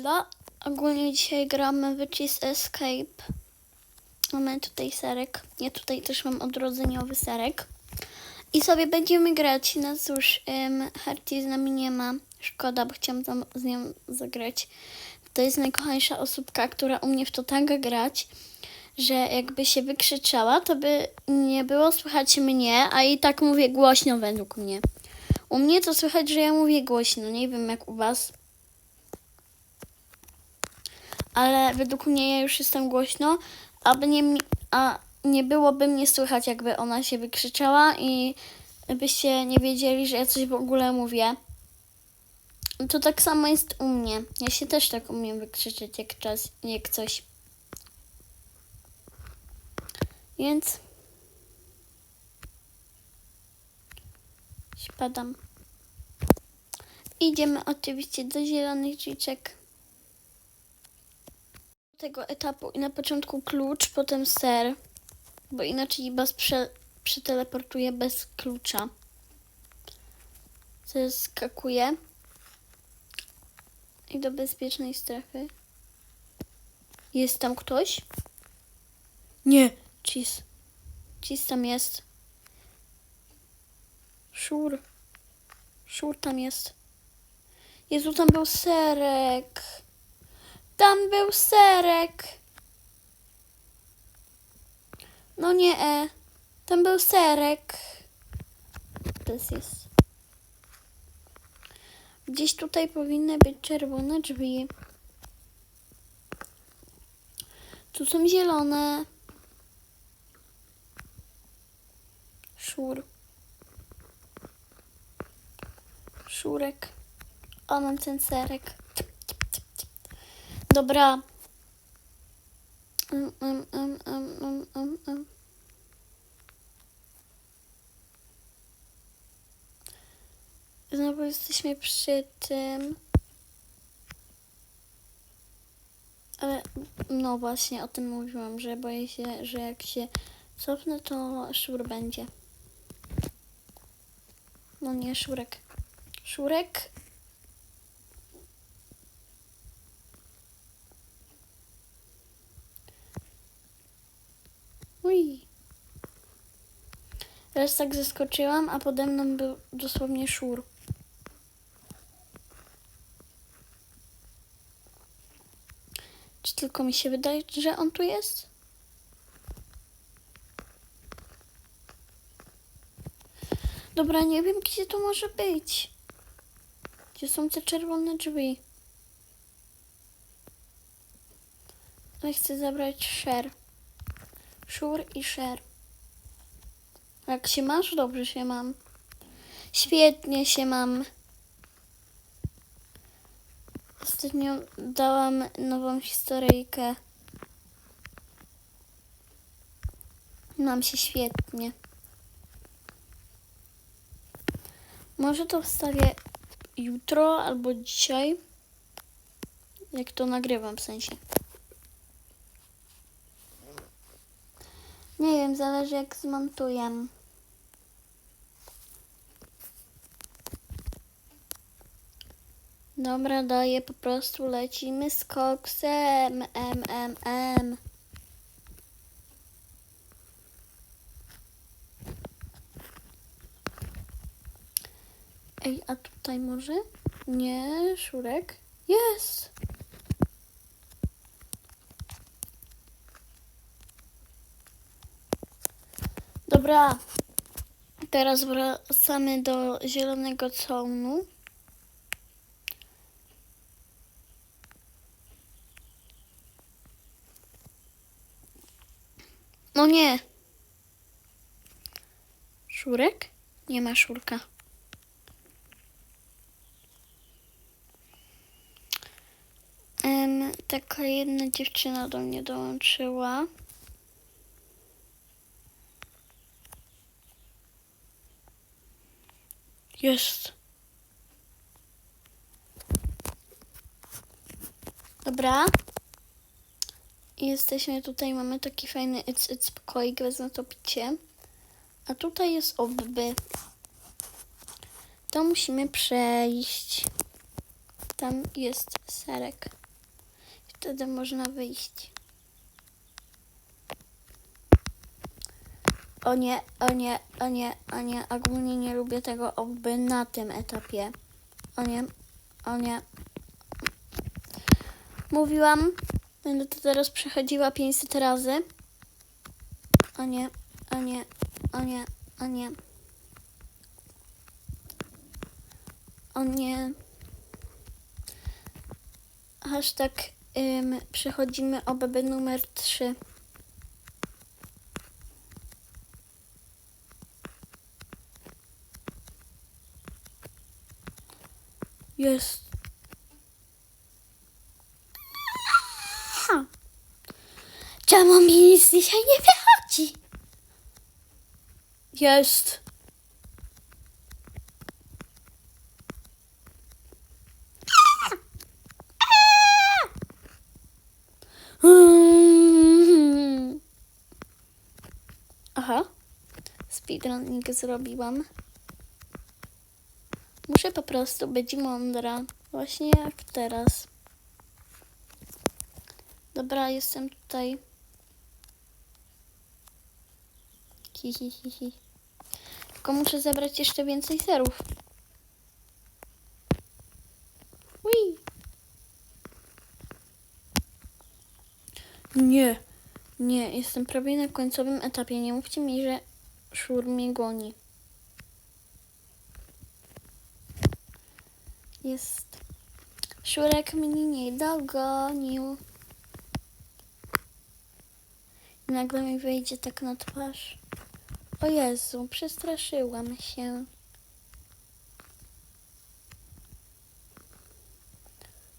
Ela. Ogólnie dzisiaj gramy w Cheese Escape. Mamy tutaj serek. Ja tutaj też mam odrodzeniowy serek. I sobie będziemy grać. No cóż, um, Harty z nami nie ma. Szkoda, bo chciałam tam z nią zagrać. To jest najkochańsza osóbka, która umie w to tak grać, że jakby się wykrzyczała, to by nie było słychać mnie, a i tak mówię głośno według mnie. U mnie to słychać, że ja mówię głośno. Nie wiem jak u was. Ale według mnie ja już jestem głośno, aby nie, a nie byłoby mnie słychać, jakby ona się wykrzyczała i byście nie wiedzieli, że ja coś w ogóle mówię. To tak samo jest u mnie. Ja się też tak umiem wykrzyczeć, jak, czas, jak coś. Więc spadam. Idziemy oczywiście do zielonych drzwiczek. Tego etapu i na początku klucz, potem ser, bo inaczej was prze, przeteleportuje bez klucza. Zeskakuję i do bezpiecznej strefy. Jest tam ktoś? Nie, Cheese. Cheese tam jest. Szur. Szur tam jest. Jezu, tam był serek. Tam był serek. No nie, e. Tam był serek. Gdzieś tutaj powinny być czerwone drzwi. Tu są zielone. Szur. Szurek. O, mam ten serek. Dobra. Um, um, um, um, um, um. Znowu jesteśmy przy tym. Ale no właśnie o tym mówiłam, że boję się, że jak się cofnę, to szur będzie. No nie, szurek. Szurek. Raz tak zeskoczyłam, a pode mną był dosłownie szur. Czy tylko mi się wydaje, że on tu jest? Dobra, nie wiem, gdzie to może być. Gdzie są te czerwone drzwi? Ja chcę zabrać szer. Szur i szer. Jak się masz? Dobrze się mam. Świetnie się mam. Ostatnio dałam nową historyjkę. Mam się świetnie. Może to wstawię jutro albo dzisiaj. Jak to nagrywam w sensie. Nie wiem, zależy jak zmontuję. Dobra, daję, po prostu lecimy z koksem. M, M, M. Ej, a tutaj może? Nie, szurek? Jest! Dobra, teraz wracamy do zielonego całunu. No nie. Szurek? Nie ma szurka. Em, taka jedna dziewczyna do mnie dołączyła. Jest. Dobra. Jesteśmy tutaj, mamy taki fajny it's, it's pokoik, wezmę to picie. A tutaj jest obby. To musimy przejść. Tam jest serek. Wtedy można wyjść. O nie, o nie, o nie, o nie. Ogólnie nie lubię tego oby na tym etapie. O nie, o nie. Mówiłam, będę to teraz przechodziła 500 razy. O nie, o nie, o nie, o nie. O nie. Hashtag ym, przechodzimy OBB numer 3. Jest. Czemu mi nic dzisiaj nie wychodzi? Jest. Aha. Speedrunning zrobiłam. Muszę po prostu być mądra. Właśnie jak teraz. Dobra, jestem tutaj. Hi. Tylko muszę zebrać jeszcze więcej serów. Ui. Nie, nie, jestem prawie na końcowym etapie. Nie mówcie mi, że szur mnie goni. Jest. Szurek mnie nie dogonił. I nagle mi wyjdzie tak na twarz. O Jezu, przestraszyłam się.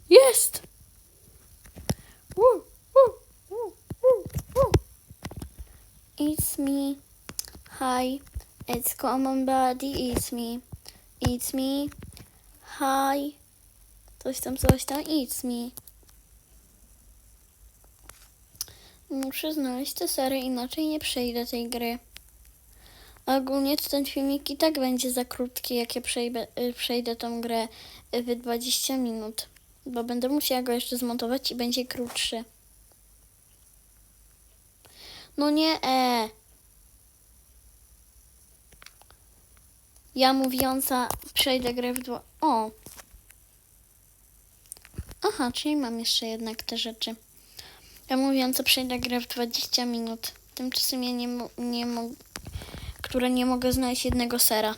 Jest! Woo, woo, woo, woo, woo. It's me. Hi. It's common body. It's me. It's me. Hi. Coś tam, coś tam. It's me. Muszę znaleźć te sery, inaczej nie przejdę tej gry. Ogólnie to ten filmik i tak będzie za krótki, jak ja przejdę, y, przejdę tą grę y, w 20 minut. Bo będę musiała go jeszcze zmontować i będzie krótszy. No nie, e. Ja mówiąca przejdę grę w dwa... O! Aha, czyli mam jeszcze jednak te rzeczy. Ja mówiąca przejdę grę w 20 minut. Tymczasem ja nie, nie mogę... Które nie mogę znaleźć jednego sera.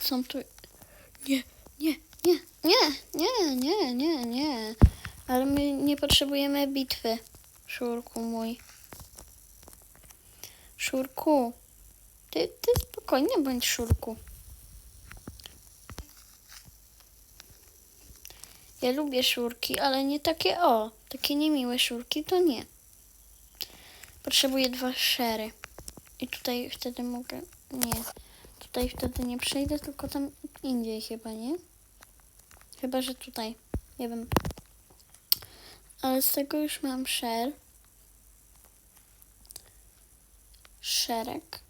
Są tu... Nie, nie, nie, nie, nie, nie, nie, nie. Ale my nie potrzebujemy bitwy. Szurku mój. Szurku. Ty, ty spokojnie bądź, Szurku. Ja lubię szurki, ale nie takie o. Takie niemiłe szurki to nie. Potrzebuję dwa szery. I tutaj wtedy mogę... Nie. Tutaj wtedy nie przejdę, tylko tam indziej chyba, nie? Chyba, że tutaj. Nie wiem. Ale z tego już mam szer. Szereg.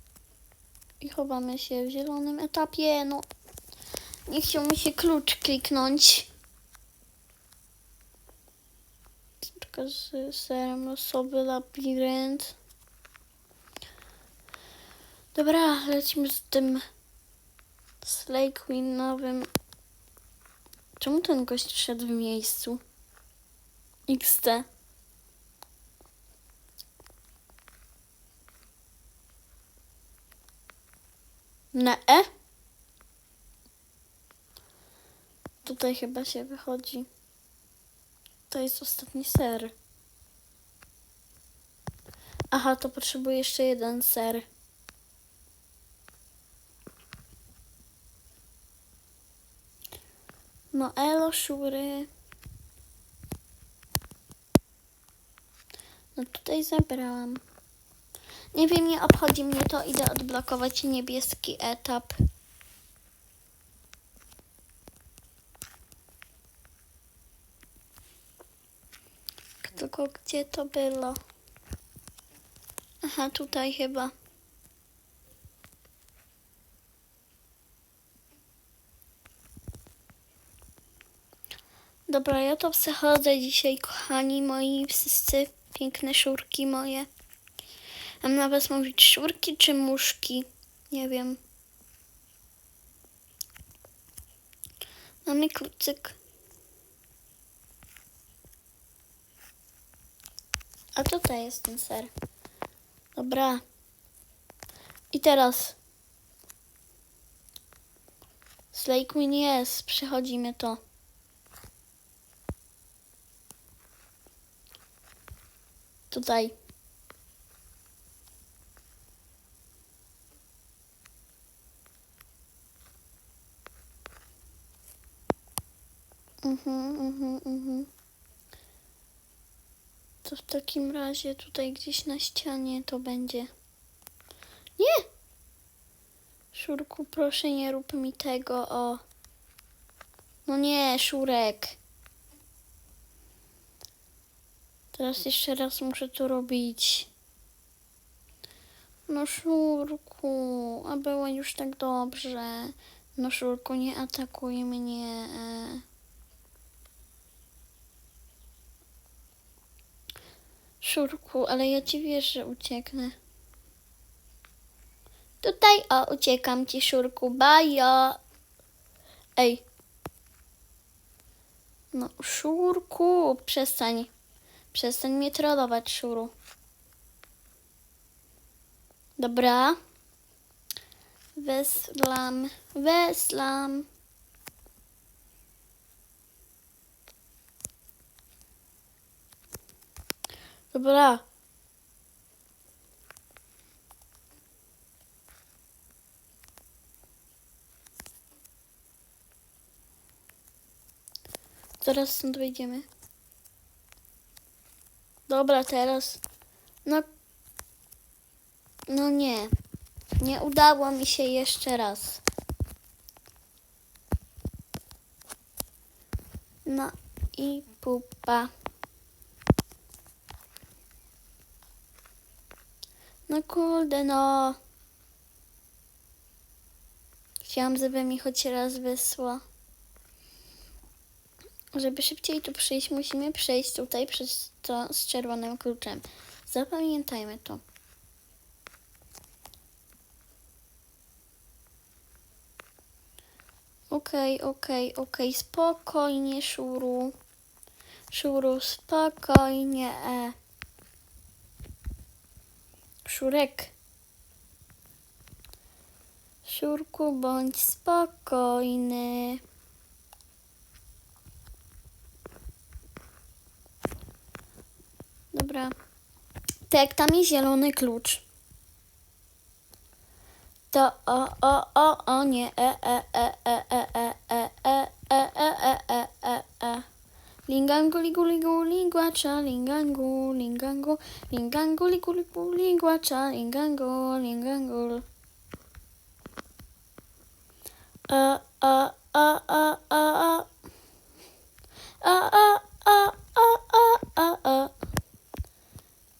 I chowamy się w zielonym etapie. No, nie chciał mi się klucz kliknąć. Tylko z serem losowy labirynt. Dobra, lecimy z tym Slay. Czemu ten gość szedł w miejscu? XT. Na E? Tutaj chyba się wychodzi. To jest ostatni ser. Aha, to potrzebuję jeszcze jeden ser. No elo, szury. No tutaj zabrałam. Nie wiem, nie obchodzi mnie to. Idę odblokować niebieski etap. Tylko gdzie to było? Aha, tutaj chyba. Dobra, ja to przechodzę dzisiaj, kochani moi, wszyscy piękne szurki moje. Mam na was mówić szurki czy muszki? Nie wiem. Mamy klucyk. A tutaj jest ten ser. Dobra. I teraz. Slay Queen jest. Przechodzimy to. Tutaj. Mhm, mhm, mhm. To w takim razie tutaj gdzieś na ścianie to będzie. Nie! Szurku, proszę nie rób mi tego, o. No nie, Szurek. Teraz jeszcze raz muszę to robić. No Szurku, a było już tak dobrze. No Szurku, nie atakuj mnie. Szurku, ale ja ci wiesz, że ucieknę. Tutaj, o, uciekam ci, Szurku, bajo. Ej. No, Szurku, przestań. Przestań mnie trollować, Szuru. Dobra. Weslam, weslam. Dobra. Zaraz stąd wyjdziemy. Dobra, teraz. No. No nie. Nie udało mi się jeszcze raz. No i pupa. No kurde, no. Chciałam, żeby mi choć raz wysłał. Żeby szybciej tu przyjść, musimy przejść tutaj przez to z czerwonym kluczem. Zapamiętajmy to. Okej, okej, okej, spokojnie, Szuru. Szuru, spokojnie. E. Szurek. Szurku, bądź spokojny. Dobra. Tak, tam jest zielony klucz. To o, o, o, o, nie, e, e, e, e, e, e, e, e, e, e, e, e, e. Lingangu, ligu, ligu, lingłacza, lingangu, lingangu, lingangu, ligu, ligu, lingłacza, lingangu, lingangu. A, a, a, a, a, a. A, a, a, a.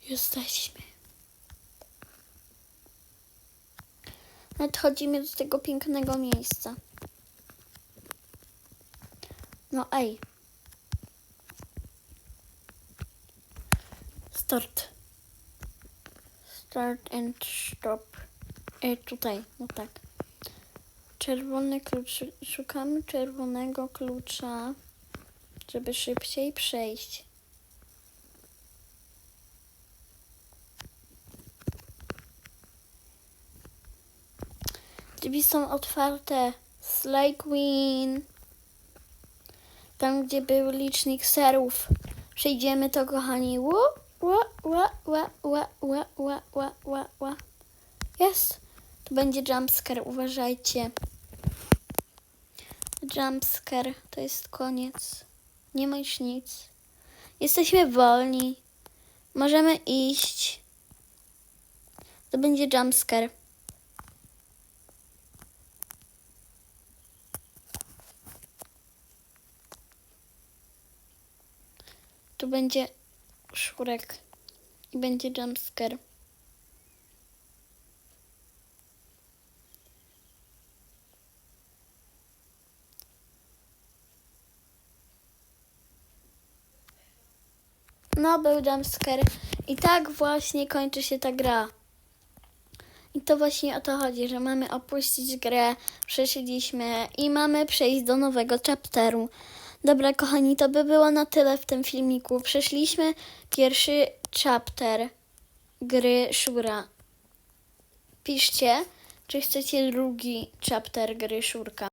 Jesteśmy. Nadchodzimy do tego pięknego miejsca. No ej. Start. Start and stop. Ej, tutaj, no tak. Czerwony klucz. Szukamy czerwonego klucza, żeby szybciej przejść. Drzwi są otwarte. Slay Queen. Tam, gdzie był licznik serów. Przejdziemy to, kochani. Ła, ła, ła, ła, ła, ła, ła, ła. Jest. To będzie jumpscare, uważajcie. Jumpscare, to jest koniec. Nie ma już nic. Jesteśmy wolni. Możemy iść. To będzie jumpscare. Tu będzie szurek i będzie jumpscare. No, był jumpscare. I tak właśnie kończy się ta gra. I to właśnie o to chodzi, że mamy opuścić grę, przeszliśmy i mamy przejść do nowego chapteru. Dobra, kochani, to by było na tyle w tym filmiku. Przeszliśmy pierwszy chapter gry Szura. Piszcie, czy chcecie drugi chapter gry Szurka.